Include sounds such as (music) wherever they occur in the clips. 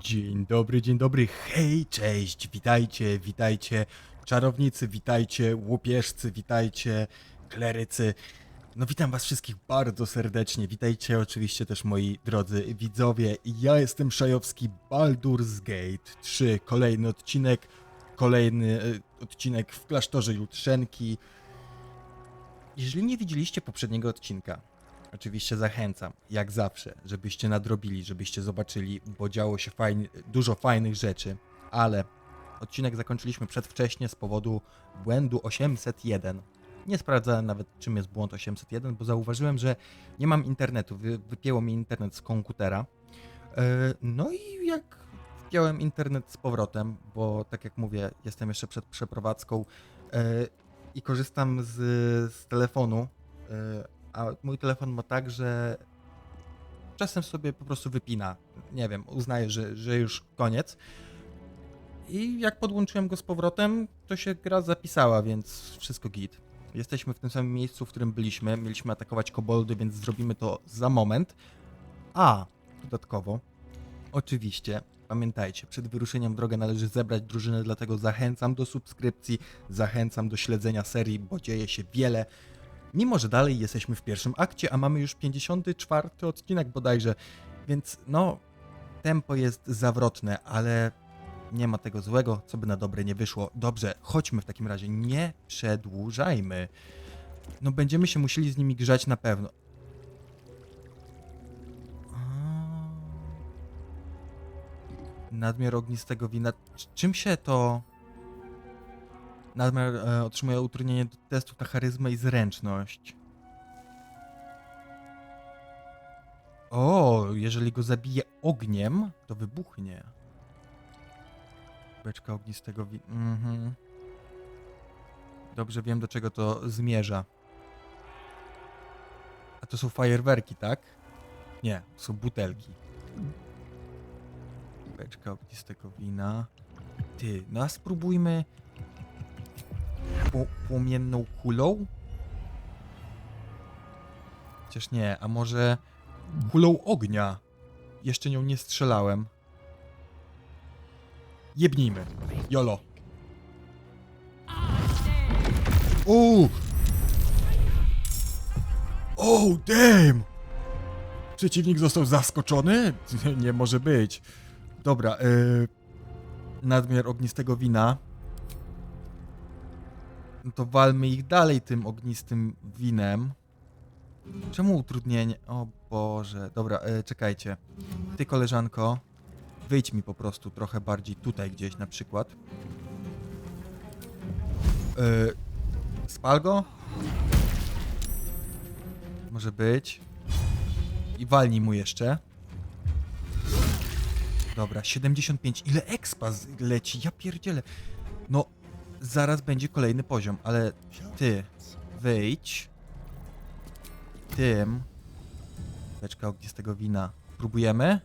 Dzień dobry, dzień dobry, hej, cześć, witajcie, witajcie, czarownicy, witajcie, łupieżcy, witajcie, klerycy. No witam was wszystkich bardzo serdecznie, witajcie oczywiście też moi drodzy widzowie. Ja jestem Szajowski, Baldur's Gate 3, kolejny odcinek, kolejny e, odcinek w klasztorze Jutrzenki. Jeżeli nie widzieliście poprzedniego odcinka, oczywiście zachęcam, jak zawsze, żebyście nadrobili, żebyście zobaczyli, bo działo się fajnie, dużo fajnych rzeczy, ale odcinek zakończyliśmy przedwcześnie z powodu błędu 801. Nie sprawdzałem nawet, czym jest błąd 801, bo zauważyłem, że nie mam internetu. Wy, wypięło mi internet z komputera. E, No i jak wpiąłem internet z powrotem, bo tak jak mówię, jestem jeszcze przed przeprowadzką e, i korzystam z, z telefonu, e, a mój telefon ma tak, że czasem sobie po prostu wypina. Nie wiem, uznaje, że, że już koniec. I jak podłączyłem go z powrotem, to się gra zapisała, więc wszystko git. Jesteśmy w tym samym miejscu, w którym byliśmy. Mieliśmy atakować koboldy, więc zrobimy to za moment. A, dodatkowo, oczywiście, pamiętajcie, przed wyruszeniem drogę należy zebrać drużynę, dlatego zachęcam do subskrypcji, zachęcam do śledzenia serii, bo dzieje się wiele. Mimo, że dalej jesteśmy w pierwszym akcie, a mamy już 54 odcinek bodajże, więc no, tempo jest zawrotne, ale nie ma tego złego, co by na dobre nie wyszło. Dobrze, chodźmy w takim razie, nie przedłużajmy. No, będziemy się musieli z nimi grzać na pewno. Nadmiar ognistego wina. Cz- Czym się to. Nadmiar e, otrzymuje utrudnienie do testów na charyzmę i zręczność. O, jeżeli go zabije ogniem, to wybuchnie. Beczka ognistego wi... Mhm. Dobrze wiem, do czego to zmierza. A to są fajerwerki, tak? Nie, są butelki. Beczka ognistego wina. Ty, no a spróbujmy płomienną kulą? Chociaż nie, a może kulą ognia? Jeszcze nią nie strzelałem. Jebnijmy. Jolo. Uuu! Oh, damn! Przeciwnik został zaskoczony? (laughs) Nie może być. Dobra, yy, nadmiar ognistego wina. No to walmy ich dalej tym ognistym winem. Czemu utrudnienie? O Boże. Dobra, yy, czekajcie. Ty, koleżanko, wyjdź mi po prostu trochę bardziej tutaj gdzieś na przykład. Yy, spal go? Może być. I walnij mu jeszcze. Dobra, 75. Ile expa leci? Ja pierdzielę. No, zaraz będzie kolejny poziom, ale ty, wyjdź. Tym. Beczka ognistego wina. Próbujemy?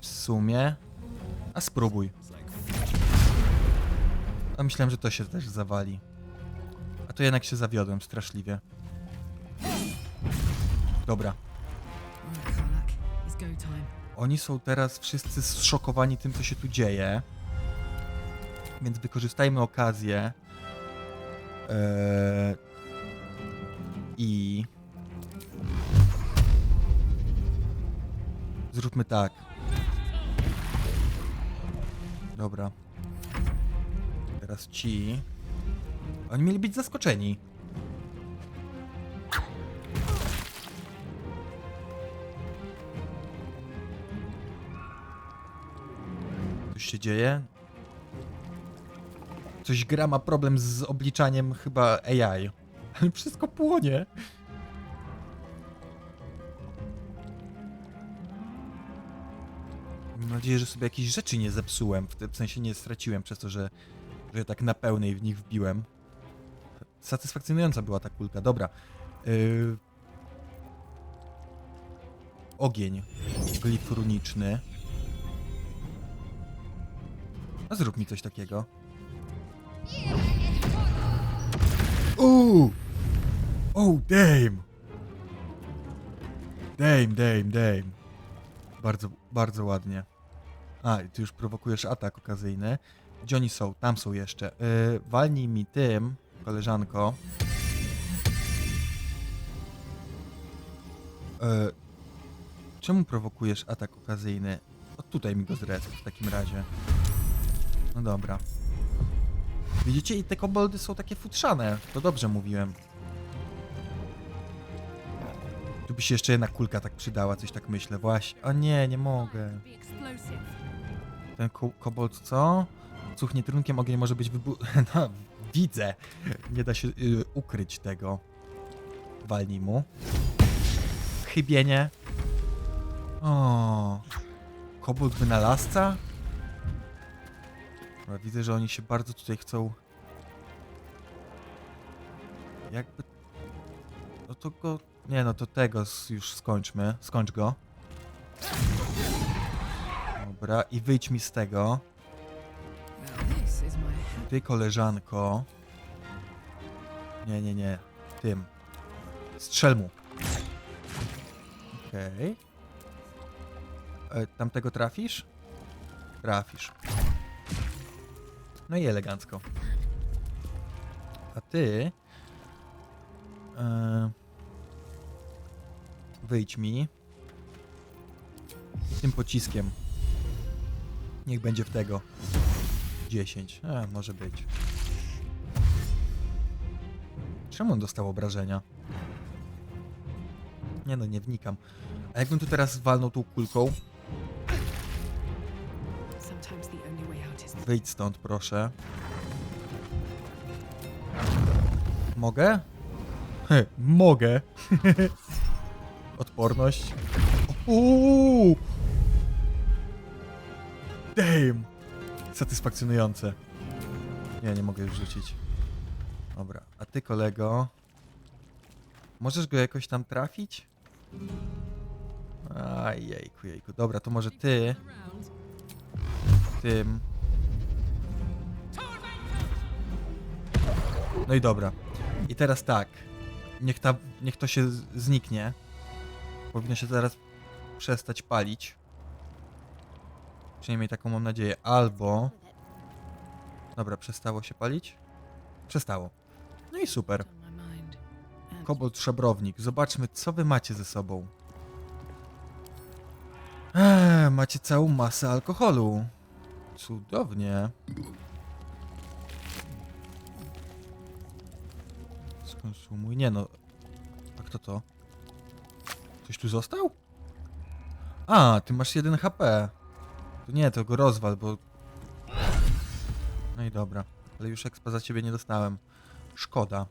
W sumie. A spróbuj. A myślałem, że to się też zawali. A to jednak się zawiodłem straszliwie. Dobra. Oni są teraz wszyscy zszokowani tym, co się tu dzieje. Więc wykorzystajmy okazję. Eee, I. Zróbmy tak. Dobra. Teraz ci. Oni mieli być zaskoczeni. Coś się dzieje? Coś gra ma problem z obliczaniem chyba AI. (laughs) Wszystko płonie. Mam nadzieję, że sobie jakieś rzeczy nie zepsułem. W tym sensie nie straciłem przez to, że, że tak na pełnej w nich wbiłem. Satysfakcjonująca była ta kulka. Dobra. Yy... Ogień. Glif runiczny. A zrób mi coś takiego. Uuu! Oh, damn! Damn, damn, damn. Bardzo, bardzo ładnie. A, i ty już prowokujesz atak okazyjny. Gdzie oni są? Tam są jeszcze. Yy, walnij mi tym, koleżanko. Yy, czemu prowokujesz atak okazyjny? O, tutaj mi go zresp w takim razie. No dobra. Widzicie? I te koboldy są takie futrzane. To dobrze mówiłem. Tu by się jeszcze jedna kulka tak przydała, coś tak myślę. Właśnie. O nie, nie mogę. Ten ko kobold co? Cuchnie trunkiem, ogień może być wybu... (laughs) No, widzę. Nie da się y, ukryć tego. Walnij mu. Chybienie. O. Kobold wynalazca? Dobra, widzę, że oni się bardzo tutaj chcą... Jakby... No to go... Nie no, to tego już skończmy. Skończ go. Dobra, i wyjdź mi z tego. Ty, koleżanko. Nie, nie, nie. Tym. Strzel mu. Okej. E, Tamtego trafisz? Trafisz. No i elegancko. A ty... E, wyjdź mi. Tym pociskiem. Niech będzie w tego. 10. A, może być. Czemu on dostał obrażenia? Nie no, nie wnikam. A jakbym tu teraz walnął tą kulką? Wyjdź stąd, proszę. Mogę? He, mogę. (laughs) Odporność. Uuu! Damn! Satysfakcjonujące. Nie, nie mogę już rzucić. Dobra, a ty kolego? Możesz go jakoś tam trafić? Aj, jejku, jejku. Dobra, to może ty tym. No i dobra. I teraz tak. Niech, ta, niech to się zniknie. Powinno się zaraz przestać palić. Przynajmniej taką mam nadzieję. Albo. Dobra, przestało się palić? Przestało. No i super. Kobold szabrownik. Zobaczmy, co wy macie ze sobą. Eee, macie całą masę alkoholu. Cudownie. Skonsumuj. Nie no. A kto to? Ktoś tu został? A, ty masz 1 HP. To nie, to go rozwal, bo... No i dobra. Ale już expa za ciebie nie dostałem. Szkoda.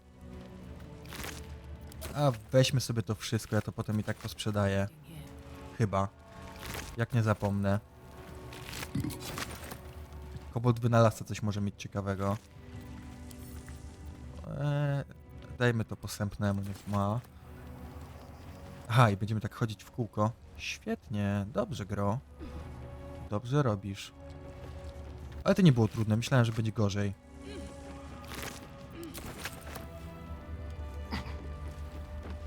A weźmy sobie to wszystko, ja to potem i tak posprzedaję. Chyba. Jak nie zapomnę. Kobold wynalazca coś może mieć ciekawego. Eee, dajmy to posępnemu, niech ma. Aha, i będziemy tak chodzić w kółko. Świetnie, dobrze gro. Dobrze robisz. Ale to nie było trudne, myślałem, że będzie gorzej.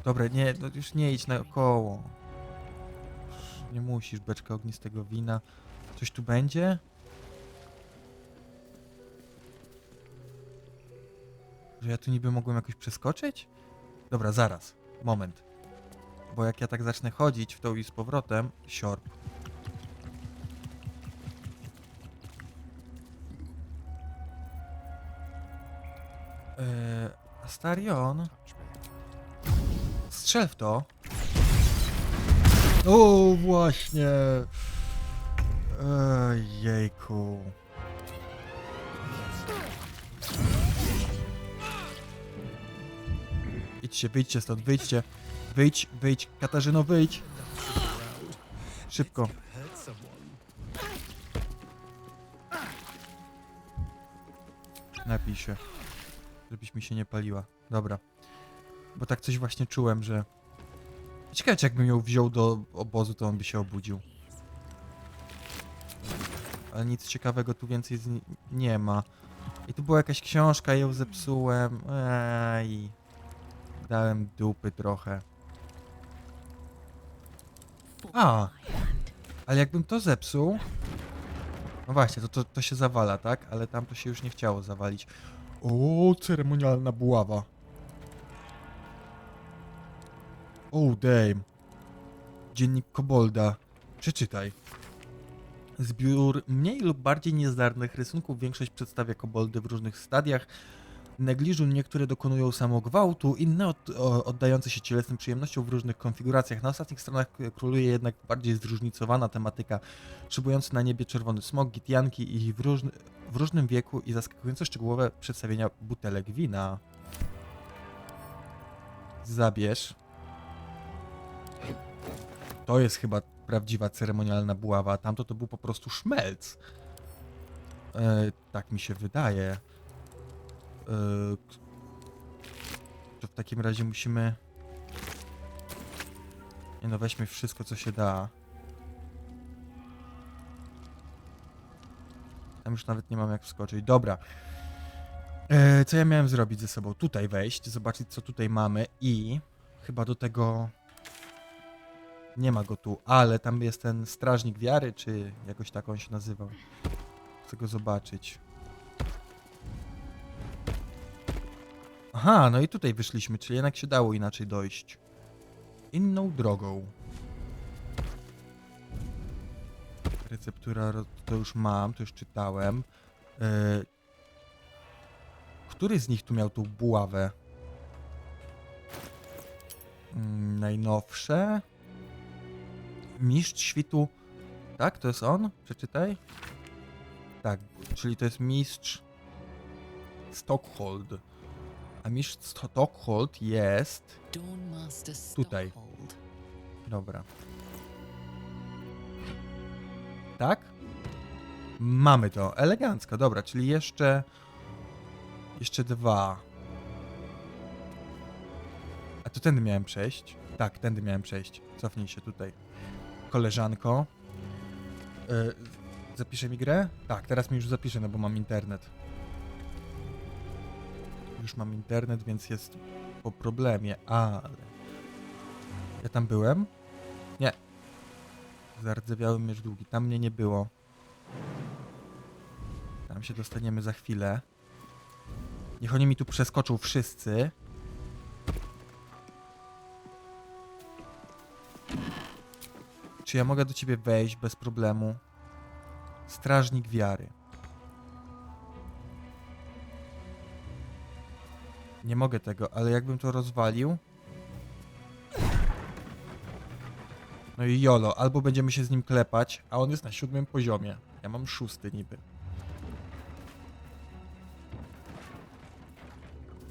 Dobra, nie, no już nie idź naokoło. Nie musisz beczka ognistego wina. Coś tu będzie? Że ja tu niby mogłem jakoś przeskoczyć? Dobra, zaraz. Moment. Bo jak ja tak zacznę chodzić w tą i z powrotem, siorb. Eee, Astarion? Strzel w to. O, właśnie. Ejejku. Idźcie, wyjdźcie stąd, wyjdźcie. Wyjdź, wyjdź, Katarzyno, wyjdź. Szybko. Napij się. Żebyś mi się nie paliła. Dobra. Bo tak coś właśnie czułem, że... Ciekawe, jakbym ją wziął do obozu, to on by się obudził. Ale nic ciekawego tu więcej nie ma. I tu była jakaś książka, ją zepsułem. Ej. Dałem dupy trochę. A! Ale jakbym to zepsuł... No właśnie, to, to, to się zawala, tak? Ale tam to się już nie chciało zawalić. O, ceremonialna buława. Oh, damn. Dziennik Kobolda. Przeczytaj. Zbiór mniej lub bardziej niezdarnych rysunków większość przedstawia koboldy w różnych stadiach. Negliżu niektóre dokonują samogwałtu, inne od, o, oddające się cielesnym przyjemnościom w różnych konfiguracjach. Na ostatnich stronach k- króluje jednak bardziej zróżnicowana tematyka, szybujący na niebie czerwony smog, gitianki i w, różny, w różnym wieku i zaskakująco szczegółowe przedstawienia butelek wina. Zabierz. To jest chyba prawdziwa ceremonialna buława, tamto to był po prostu szmelc. E, tak mi się wydaje. E, to w takim razie musimy... Nie no, weźmy wszystko co się da. Tam już nawet nie mam jak wskoczyć. Dobra. E, co ja miałem zrobić ze sobą? Tutaj wejść, zobaczyć co tutaj mamy i chyba do tego nie ma go tu, ale tam jest ten strażnik wiary, czy jakoś tak on się nazywał. Chcę go zobaczyć. Aha, no i tutaj wyszliśmy, czyli jednak się dało inaczej dojść. Inną drogą. Receptura to już mam, to już czytałem. Yy, który z nich tu miał tą buławę? Mm, najnowsze? Mistrz świtu. Tak, to jest on? Przeczytaj. Tak, czyli to jest mistrz Stockhold. A mistrz Stockhold jest. Tutaj. Dobra. Tak? Mamy to. Elegancko, dobra, czyli jeszcze. Jeszcze dwa. A to tędy miałem przejść? Tak, tędy miałem przejść. Cofnij się tutaj. Koleżanko. Yy, zapisze mi grę? Tak, teraz mi już zapisze, no bo mam internet. Już mam internet, więc jest po problemie, ale. Ja tam byłem? Nie. Zardzewiały miecz długi. Tam mnie nie było. Tam się dostaniemy za chwilę. Niech oni mi tu przeskoczą wszyscy. Czy ja mogę do ciebie wejść bez problemu? Strażnik wiary. Nie mogę tego, ale jakbym to rozwalił. No i jolo, albo będziemy się z nim klepać, a on jest na siódmym poziomie. Ja mam szósty niby.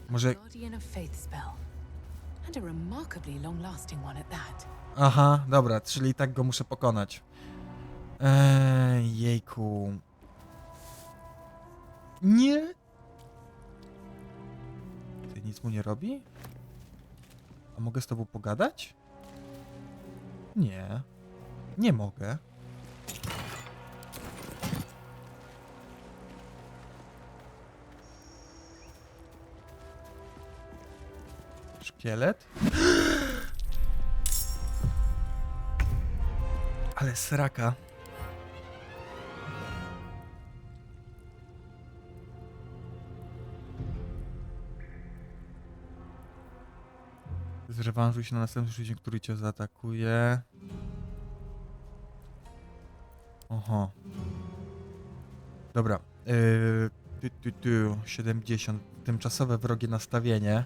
Może... Aha, dobra, czyli tak go muszę pokonać. Eee, jejku. Nie. Nic mu nie robi? A mogę z tobą pogadać? Nie. Nie mogę. Szkielet? (gasps) Ale sraka. Zrewanżuj się na następnym przeciwniku, który cię zaatakuje. Oho. Dobra. Yy, tu, tu, tu, 70. Tymczasowe wrogie nastawienie.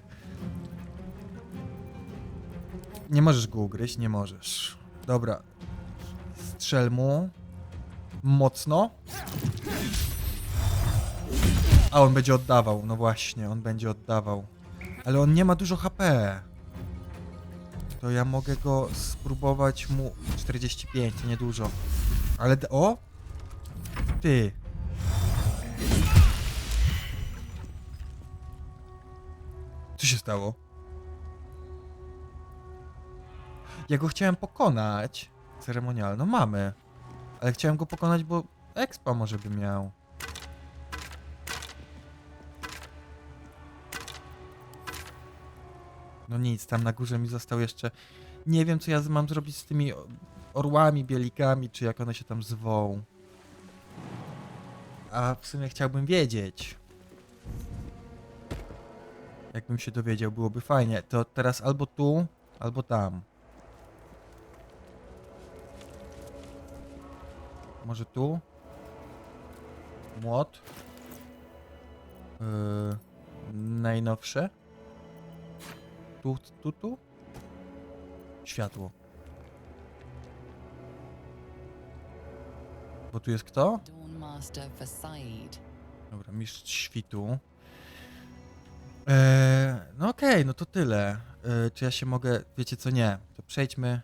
Nie możesz go ugryźć, nie możesz. Dobra. Strzel mu. Mocno. A on będzie oddawał, no właśnie, on będzie oddawał. Ale on nie ma dużo HP. To ja mogę go spróbować mu. 45, to niedużo. Ale. O! Ty. Co się stało? Ja go chciałem pokonać. Ceremonialno mamy. Ale chciałem go pokonać, bo expa może by miał. No nic, tam na górze mi został jeszcze. Nie wiem, co ja mam zrobić z tymi orłami, bielikami, czy jak one się tam zwą. A w sumie chciałbym wiedzieć. Jakbym się dowiedział, byłoby fajnie. To teraz albo tu, albo tam. Może tu? Młot. Yy, najnowsze. Tu, tu, tu. Światło. Bo tu jest kto? Dobra, mistrz świtu. Eee, no okej, no to tyle. Eee, czy ja się mogę... Wiecie co, nie. To przejdźmy...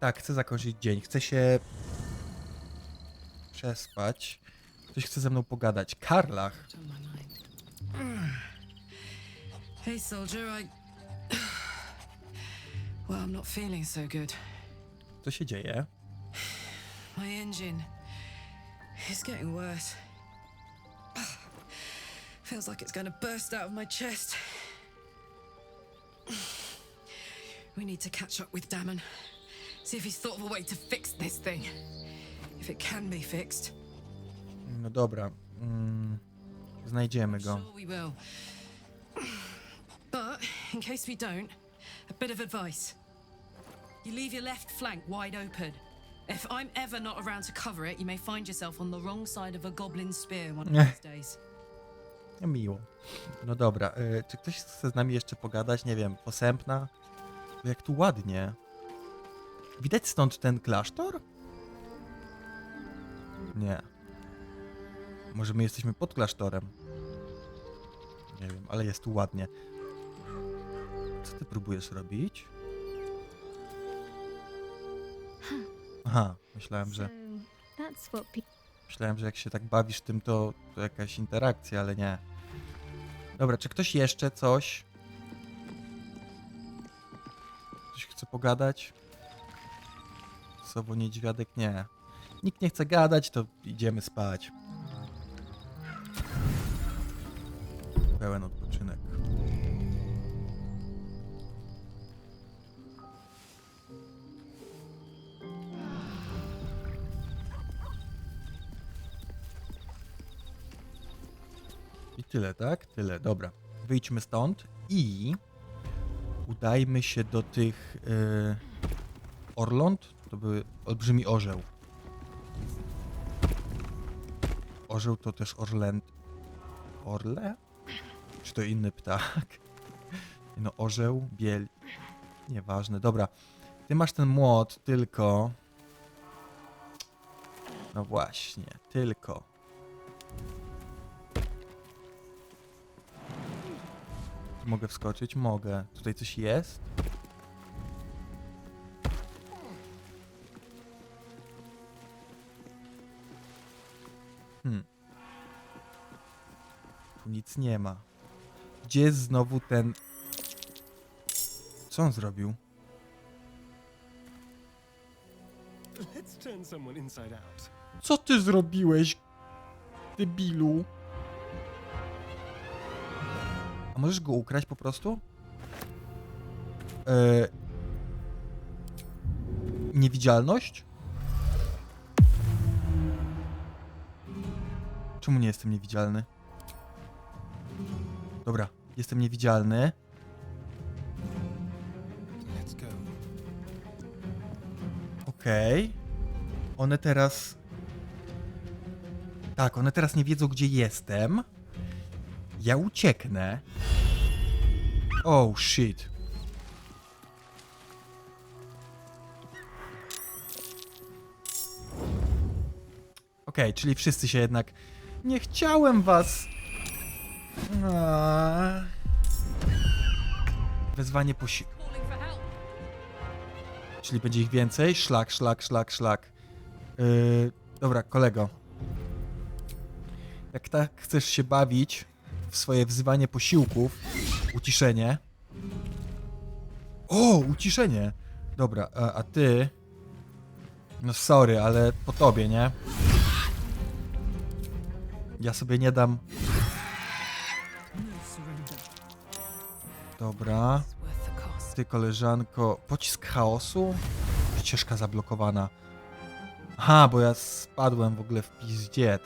Tak, chcę zakończyć dzień. Chcę się... Przespać. Ktoś chce ze mną pogadać. Karlach. Hey, soldier, I. Well, I'm not feeling so good. Co się dzieje? My engine is getting worse. Feels like it's going to burst out of my chest. We need to catch up with Damon. See if he's thought of a way to fix this thing. If it can be fixed. No dobra. Mm, znajdziemy go. Sure, we will. But in case we don't, a bit of advice. You leave your left flank wide open. If I'm ever not around to cover it, you may find yourself on the wrong side of a goblin spear one of these days. No miło. No dobra, y, czy ktoś chce z nami jeszcze pogadać? Nie wiem, posępna? Jak tu ładnie. Widać stąd ten klasztor? Nie. Może my jesteśmy pod klasztorem? Nie wiem, ale jest tu ładnie. Co ty próbujesz robić? Aha, myślałem, że... Myślałem, że jak się tak bawisz tym, to, to jakaś interakcja, ale nie. Dobra, czy ktoś jeszcze coś? Ktoś chce pogadać? Sowo niedźwiadek? Nie. Nikt nie chce gadać, to idziemy spać. Pełen odpoczynek. I tyle, tak? Tyle, dobra. Wyjdźmy stąd i udajmy się do tych yy. To były olbrzymi orzeł. Orzeł to też Orlęt. Orle? Czy to inny ptak? (laughs) No, orzeł, biel. Nieważne, dobra. Ty masz ten młot, tylko. No właśnie, tylko. Tu mogę wskoczyć? Mogę. Tutaj coś jest? Hmm. Tu nic nie ma. Gdzie jest znowu ten... Co on zrobił? Co ty zrobiłeś, debilu? A możesz go ukraść po prostu? E... Niewidzialność? Czemu nie jestem niewidzialny? Dobra, jestem niewidzialny. Let's go. Okej. One teraz. Tak, one teraz nie wiedzą, gdzie jestem. Ja ucieknę. Oh shit. Okej, czyli wszyscy się jednak. Nie chciałem was. Aaaa. Wezwanie posi... Calling for help. Czyli będzie ich więcej? Szlak, szlak, szlak, szlak. Yy, dobra, kolego. Jak tak chcesz się bawić w swoje wzywanie posiłków, uciszenie. O, uciszenie! Dobra, a, a ty... No sorry, ale po tobie, nie? Ja sobie nie dam... Dobra. Ty, koleżanko, pocisk chaosu? Ścieżka zablokowana. Aha, bo ja spadłem w ogóle w pizdziet.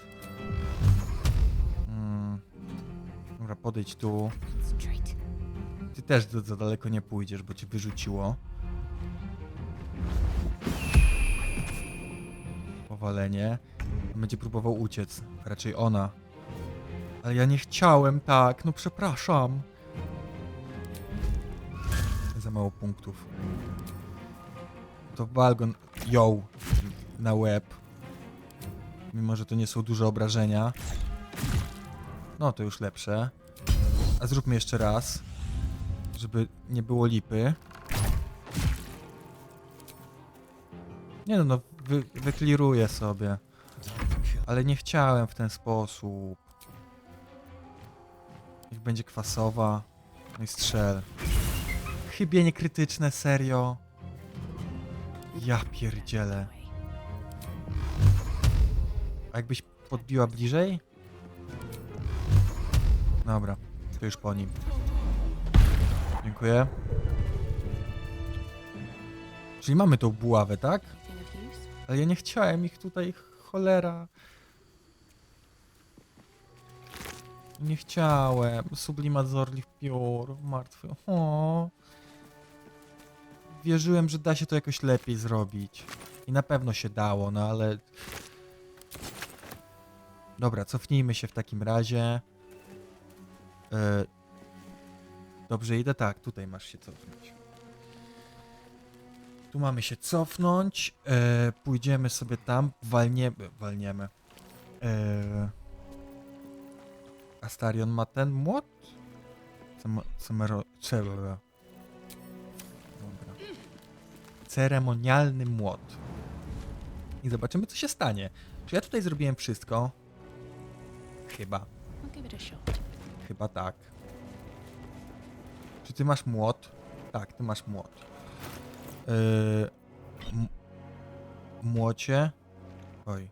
Mm. Dobra, podejdź tu. Ty też za, za daleko nie pójdziesz, bo cię wyrzuciło. Powalenie. Będzie próbował uciec. Raczej ona. Ale ja nie chciałem tak, no przepraszam. Za mało punktów. To walgon ją na łeb. Mimo, że to nie są duże obrażenia. No, to już lepsze. A zróbmy jeszcze raz żeby nie było lipy. Nie no, no wy, wykliruję sobie. Ale nie chciałem w ten sposób. Niech będzie kwasowa. No i strzel. Chybienie krytyczne, serio. Ja pierdzielę. A jakbyś podbiła bliżej? Dobra, to już po nim. Dziękuję. Czyli mamy tą buławę, tak? Ale ja nie chciałem ich tutaj, cholera. Nie chciałem. Sublimat z Orliv Pure, martwy. O. Wierzyłem, że da się to jakoś lepiej zrobić. I na pewno się dało, no ale... Dobra, cofnijmy się w takim razie. E... Dobrze, idę tak, tutaj masz się cofnąć. Tu mamy się cofnąć. E, pójdziemy sobie tam, walniemy. walniemy. E, Astarion ma ten młot? Cemo- Cemero... Cel- Dobra. Ceremonialny młot. I zobaczymy, co się stanie. Czy ja tutaj zrobiłem wszystko? Chyba. Chyba tak. Czy ty masz młot? Tak, ty masz młot. Yy, młocie. Oj.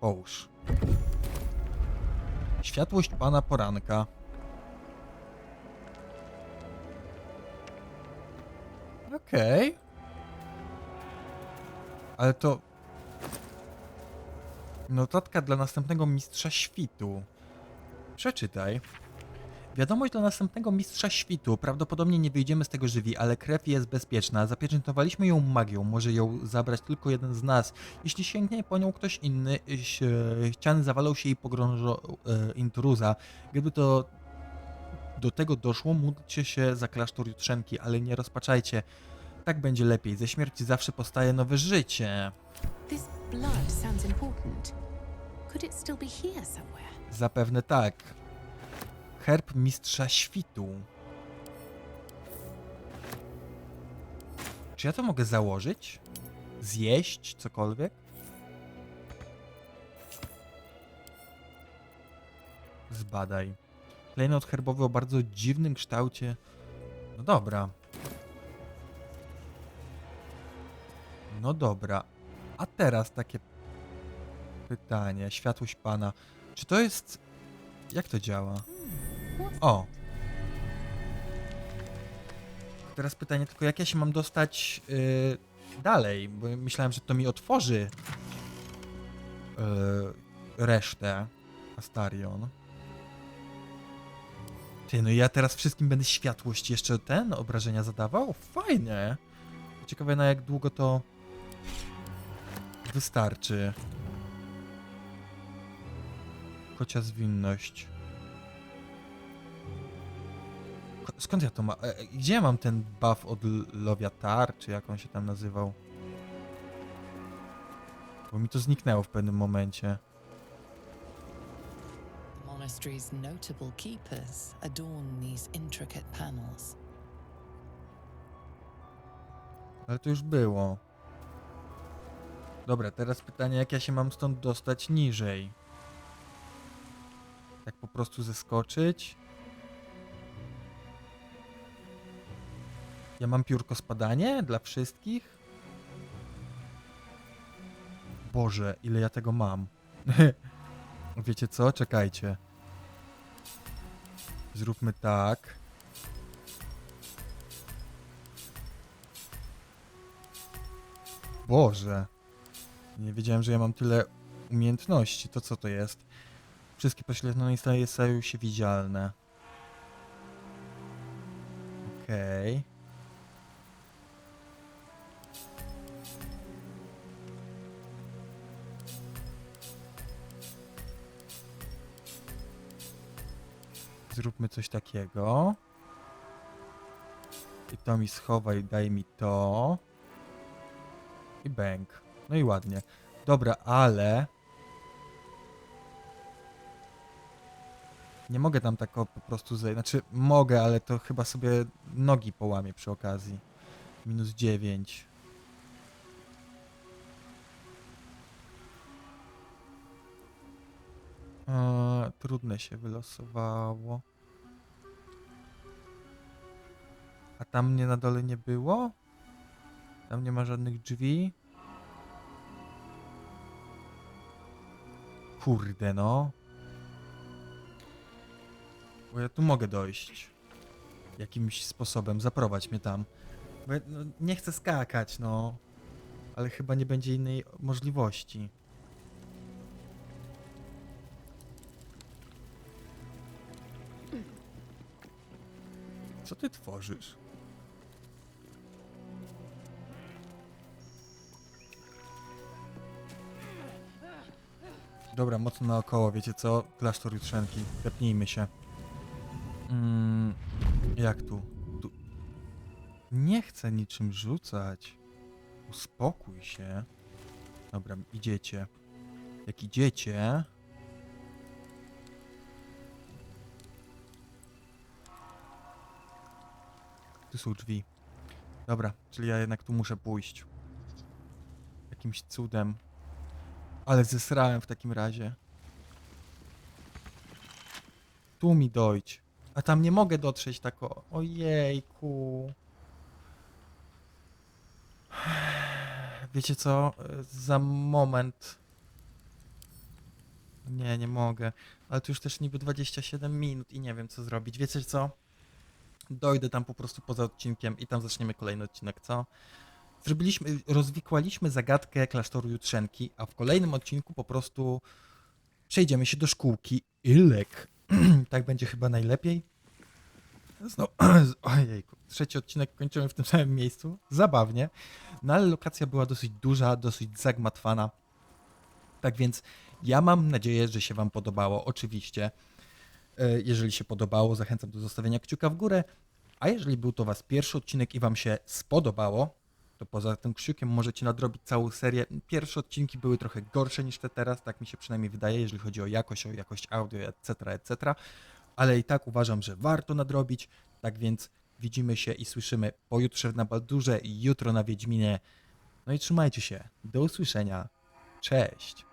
Połóż. Światłość pana poranka. Okej. Ale to. Notatka dla następnego mistrza świtu. Przeczytaj. Wiadomość dla następnego mistrza świtu. Prawdopodobnie nie wyjdziemy z tego żywi, ale krew jest bezpieczna. Zapieczętowaliśmy ją magią. Może ją zabrać tylko jeden z nas. Jeśli sięgnie po nią ktoś inny, ściany zawalą się i pogrążą e, intruza. Gdyby to do tego doszło, módlcie się za klasztor Jutrzenki, ale nie rozpaczajcie. Tak będzie lepiej. Ze śmierci zawsze powstaje nowe życie. This blood sounds important. Could it still be here somewhere? Zapewne tak. Herb mistrza świtu. Czy ja to mogę założyć? Zjeść cokolwiek? Zbadaj. Klejnot herbowy o bardzo dziwnym kształcie. No dobra. No dobra. A teraz takie pytanie. Światłość pana. Czy to jest. Jak to działa? O! Teraz pytanie tylko, jak ja się mam dostać yy, dalej? Bo myślałem, że to mi otworzy yy, resztę Astarion. Ty, no ja teraz wszystkim będę światłość jeszcze ten obrażenia zadawał? Fajne! Ciekawe na jak długo to wystarczy. Kocia zwinność. Ko- Skąd ja to mam? Gdzie ja mam ten buff od Loviatar, czy jak on się tam nazywał? Bo mi to zniknęło w pewnym momencie. Monastery's notable keepers adorn these intricate panels. Ale to już było. Dobra, teraz pytanie, jak ja się mam stąd dostać niżej? Tak po prostu zeskoczyć? Ja mam piórko spadanie dla wszystkich? Boże, ile ja tego mam. (laughs) Wiecie co? Czekajcie. Zróbmy tak. Boże. Nie wiedziałem, że ja mam tyle umiejętności. To co to jest? Wszystkie pośrednie instalaje stają się widzialne. Okej. Zróbmy coś takiego. I to mi schowaj, daj mi to. I bęk. No i ładnie. Dobra, ale... Nie mogę tam tak po prostu zejść. Znaczy, mogę, ale to chyba sobie nogi połamię przy okazji. Minus 9. Eee, trudne się wylosowało. A tam mnie na dole nie było? Tam nie ma żadnych drzwi? Kurde no. Bo ja tu mogę dojść. Jakimś sposobem, zaprowadź mnie tam. Bo ja, no, nie chcę skakać, no. Ale chyba nie będzie innej możliwości. Co ty tworzysz? Dobra, mocno naokoło, wiecie co? Klasztor jutrzenki, tepnijmy się. Mm, jak tu? tu? Nie chcę niczym rzucać. Uspokój się. Dobra, idziecie. Jak idziecie... Tu są drzwi. Dobra, czyli ja jednak tu muszę pójść. Jakimś cudem. Ale zesrałem w takim razie. Tu mi dojdź. A tam nie mogę dotrzeć tak o... Ojejku. Wiecie co? Za moment... Nie, nie mogę. Ale tu już też niby 27 minut i nie wiem co zrobić. Wiecie co? Dojdę tam po prostu poza odcinkiem i tam zaczniemy kolejny odcinek, co? Zrobiliśmy, rozwikłaliśmy zagadkę klasztoru Jutrzenki, a w kolejnym odcinku po prostu przejdziemy się do szkółki Ilek. (clears throat) tak będzie chyba najlepiej. Znowu, (clears throat) ojejku, trzeci odcinek kończymy w tym samym miejscu. Zabawnie. No ale lokacja była dosyć duża, dosyć zagmatwana. Tak więc ja mam nadzieję, że się Wam podobało. Oczywiście. E, Jeżeli się podobało, zachęcam do zostawienia kciuka w górę. A jeżeli był to Was pierwszy odcinek i Wam się spodobało, poza tym kciukiem możecie nadrobić całą serię. Pierwsze odcinki były trochę gorsze niż te teraz, tak mi się przynajmniej wydaje, jeżeli chodzi o jakość, o jakość audio, etc., etc. Ale i tak uważam, że warto nadrobić. Tak więc widzimy się i słyszymy pojutrze na Baldurze i jutro na Wiedźminie. No i trzymajcie się. Do usłyszenia. Cześć.